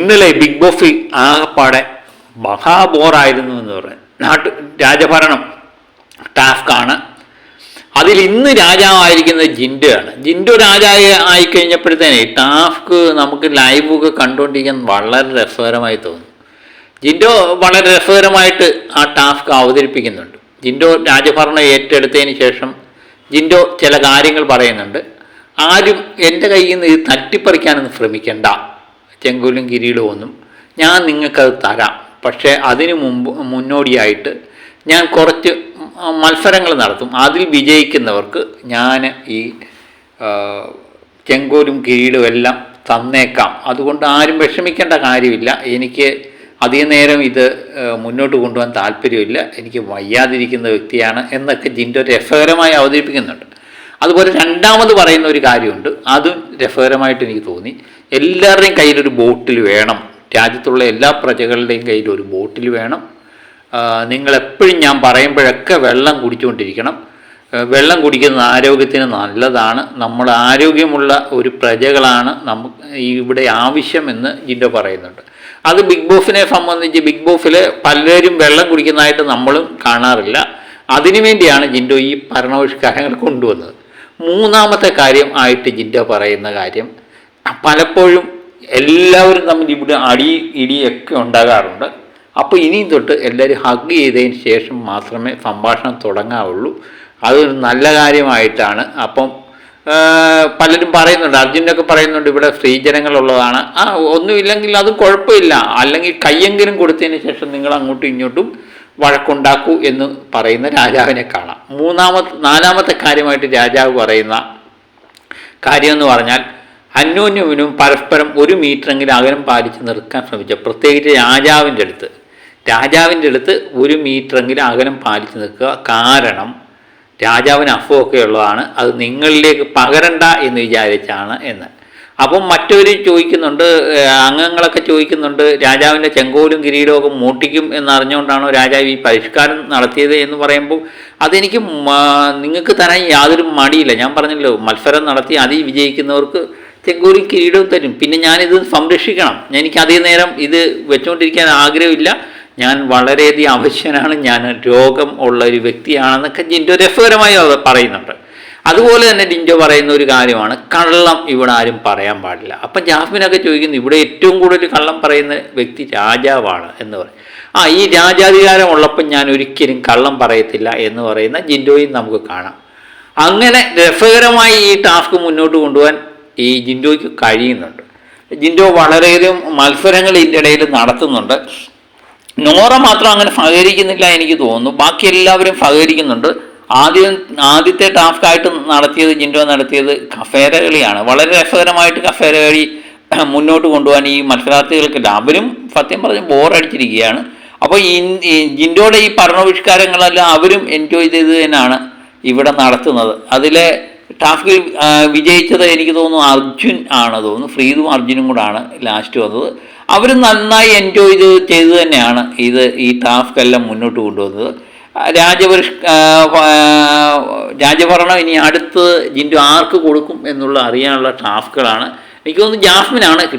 ഇന്നലെ ബിഗ് ബോസിൽ ആകപ്പാടെ മഹാബോറായിരുന്നു എന്ന് പറയാം നാട്ടു രാജഭരണം ടാസ്ക്കാണ്. അതിൽ ഇന്ന് രാജാവായിരിക്കുന്നത് ജിൻഡോയാണ് ജിൻഡോ രാജാവ് ആയിക്കഴിഞ്ഞപ്പോഴത്തേനെ ടാസ്ക് നമുക്ക് ലൈവൊക്കെ കണ്ടുകൊണ്ടിരിക്കാൻ വളരെ രസകരമായി തോന്നുന്നു ജിൻഡോ വളരെ രസകരമായിട്ട് ആ ടാസ്ക് അവതരിപ്പിക്കുന്നുണ്ട്. ജിൻഡോ രാജഭരണം ഏറ്റെടുത്തതിന് ശേഷം ജിൻഡോ ചില കാര്യങ്ങൾ പറയുന്നുണ്ട്. ആരും എന്റെ കയ്യിൽ നിന്ന് ഇത് തട്ടിപ്പറിക്കാനൊന്നും ശ്രമിക്കണ്ട. ചെങ്കോലും കിരീടവും ഒന്നും ഞാൻ നിങ്ങൾക്കത് തരാം. പക്ഷേ അതിനു മുമ്പ് മുന്നോടിയായിട്ട് ഞാൻ കുറച്ച് മത്സരങ്ങൾ നടത്തും. അതിൽ വിജയിക്കുന്നവർക്ക് ഞാൻ ഈ ചെങ്കോലും കിരീടവും എല്ലാം തന്നേക്കാം. അതുകൊണ്ട് ആരും വിഷമിക്കേണ്ട കാര്യമില്ല. എനിക്ക് അധിക നേരം ഇത് മുന്നോട്ട് കൊണ്ടുപോകാൻ താല്പര്യമില്ല. എനിക്ക് വയ്യാതിരിക്കുന്ന വ്യക്തിയാണ് എന്നൊക്കെ ജിൻഡോ രസകരമായി അവതരിപ്പിക്കുന്നുണ്ട്. അതുപോലെ രണ്ടാമത് പറയുന്ന ഒരു കാര്യമുണ്ട്. അത് രസകരമായിട്ട് എനിക്ക് തോന്നി. എല്ലാവരുടെയും കയ്യിലൊരു ബോട്ടിൽ വേണം. രാജ്യത്തുള്ള എല്ലാ പ്രജകളുടെയും കയ്യിൽ ഒരു ബോട്ടിൽ വേണം. നിങ്ങൾ എപ്പോഴും ഞാൻ പറയുമ്പോഴൊക്കെ വെള്ളം കുടിച്ചുകൊണ്ടിരിക്കണം. വെള്ളം കുടിക്കുന്നത് ആരോഗ്യത്തിന് നല്ലതാണ്. നമ്മൾ ആരോഗ്യമുള്ള ഒരു പ്രജകളാണ് നമുക്ക് ഇവിടെ ആവശ്യമെന്ന് ജിൻഡോ പറയുന്നുണ്ട്. അത് ബിഗ് ബോസിനെ സംബന്ധിച്ച് ബിഗ് ബോസിൽ പലരും വെള്ളം കുടിക്കുന്നതായിട്ട് നമ്മളും കാണാറില്ല. അതിനുവേണ്ടിയാണ് ജിൻഡോ ഈ ഭരണപരിഷ്കാരങ്ങൾ കൊണ്ടുവന്നത്. മൂന്നാമത്തെ കാര്യം ആയിട്ട് ജിൻഡ പറയുന്ന കാര്യം പലപ്പോഴും എല്ലാവരും തമ്മിൽ ഇവിടെ അടി ഇടിയൊക്കെ ഉണ്ടാകാറുണ്ട്. അപ്പോൾ ഇനിയും തൊട്ട് എല്ലാവരും ഹഗ് ചെയ്തതിന് ശേഷം മാത്രമേ സംഭാഷണം തുടങ്ങാവുള്ളൂ. അതൊരു നല്ല കാര്യമായിട്ടാണ്. അപ്പം പലരും പറയുന്നുണ്ട് അർജുനൊക്കെ പറയുന്നുണ്ട് ഇവിടെ സ്ത്രീജനങ്ങളുള്ളതാണ്. ആ ഒന്നുമില്ലെങ്കിൽ അത് കുഴപ്പമില്ല. അല്ലെങ്കിൽ കയ്യെങ്കിലും കൊടുത്തതിന് ശേഷം നിങ്ങൾ അങ്ങോട്ടും ഇങ്ങോട്ടും വഴക്കുണ്ടാക്കൂ എന്ന് പറയുന്ന രാജാവിനെ കാണാം. മൂന്നാമത്തെ നാലാമത്തെ കാര്യമായിട്ട് രാജാവ് പറയുന്ന കാര്യമെന്ന് പറഞ്ഞാൽ അന്യോന്യവിനും പരസ്പരം ഒരു മീറ്ററെങ്കിലും അകലം പാലിച്ച് നിർക്കാൻ ശ്രമിച്ച പ്രത്യേകിച്ച് രാജാവിന്റെ അടുത്ത്. രാജാവിന്റെ അടുത്ത് ഒരു മീറ്ററെങ്കിലും അകലം പാലിച്ച് നിൽക്കുക കാരണം രാജാവിന് അസുഖമൊക്കെ ഉള്ളതാണ് അത് നിങ്ങളിലേക്ക് പകരണ്ട എന്ന് വിചാരിച്ചാണ് എന്ന്. അപ്പം മറ്റവർ ചോദിക്കുന്നുണ്ട് അംഗങ്ങളൊക്കെ ചോദിക്കുന്നുണ്ട് രാജാവിന്റെ ചെങ്കോലും കിരീടമൊക്കെ മൂട്ടിക്കും എന്നറിഞ്ഞുകൊണ്ടാണോ രാജാവ് ഈ പരിഷ്കാരം നടത്തിയത് എന്ന് പറയുമ്പോൾ അതെനിക്ക് നിങ്ങൾക്ക് തരാൻ യാതൊരു മടിയില്ല. ഞാൻ പറഞ്ഞല്ലോ മത്സരം നടത്തി അതിൽ വിജയിക്കുന്നവർക്ക് ചെങ്കോലും കിരീടവും തരും. പിന്നെ ഞാനിത് സംരക്ഷിക്കണം. എനിക്ക് അതേ നേരം ഇത് വെച്ചുകൊണ്ടിരിക്കാൻ ആഗ്രഹമില്ല. ഞാൻ വളരെയധികം അവശ്യനാണ്. ഞാൻ രോഗം ഉള്ള ഒരു വ്യക്തിയാണെന്നൊക്കെ ജിൻഡോ രസകരമായി പറയുന്നുണ്ട്. അതുപോലെ തന്നെ ഡിഞ്ചോ പറയുന്ന ഒരു കാര്യമാണ് കള്ളം ഇവിടെ ആരും പറയാൻ പാടില്ല. അപ്പം ജാസ്മിനൊക്കെ ചോദിക്കുന്നു ഇവിടെ ഏറ്റവും കൂടുതൽ കള്ളം പറയുന്ന വ്യക്തി രാജാവാണ് എന്ന് പറയും. ആ ഈ രാജാധികാരം ഉള്ളപ്പം ഞാൻ ഒരിക്കലും കള്ളം പറയത്തില്ല എന്ന് പറയുന്ന ജിൻഡോയും നമുക്ക് കാണാം. അങ്ങനെ രസകരമായി ഈ ടാസ്ക് മുന്നോട്ട് കൊണ്ടുപോകാൻ ഈ ജിൻഡോയ്ക്ക് കഴിയുന്നുണ്ട്. ജിൻഡോ വളരെയധികം മത്സരങ്ങൾ ഇതിന്റെ ഇടയിൽ നടത്തുന്നുണ്ട്. നോറ മാത്രം അങ്ങനെ സഹകരിക്കുന്നില്ല എനിക്ക് തോന്നുന്നു. ബാക്കി എല്ലാവരും സഹകരിക്കുന്നുണ്ട്. ആദ്യം ആദ്യത്തെ ടാസ്ക് ആയിട്ട് നടത്തിയത് ജിൻഡോ നടത്തിയത് കഫേര കളിയാണ്. വളരെ രസകരമായിട്ട് കഫേര കളി മുന്നോട്ട് കൊണ്ടുപോകാൻ ഈ മത്സരാർത്ഥികൾക്കില്ല. അവരും സത്യം പറഞ്ഞ് ബോറടിച്ചിരിക്കുകയാണ്. അപ്പോൾ ഈ ജിൻഡോയുടെ ഈ പഠനവിഷ്കാരങ്ങളെല്ലാം അവരും എൻജോയ് ചെയ്ത് തന്നെയാണ് ഇവിടെ നടത്തുന്നത്. അതിലെ ടാസ്കിൽ വിജയിച്ചത് എനിക്ക് തോന്നുന്നു അർജുൻ ആണ് തോന്നുന്നു. ഫ്രീദും അർജുനും കൂടാണ് ലാസ്റ്റ് വന്നത്. അവർ നന്നായി എൻജോയ് ചെയ്ത് ചെയ്തു തന്നെയാണ് ഇത് ഈ ടാസ്ക് എല്ലാം മുന്നോട്ട് കൊണ്ടുവന്നത് രാജപരിഷ് രാജഭരണം ഇനി അടുത്ത് ജിൻഡു ആർക്ക് കൊടുക്കും എന്നുള്ള അറിയാനുള്ള ടാസ്കുകളാണ്. എനിക്ക് തോന്നുന്നു ജാസ്മിനാണ് കിട്ടുന്നത്.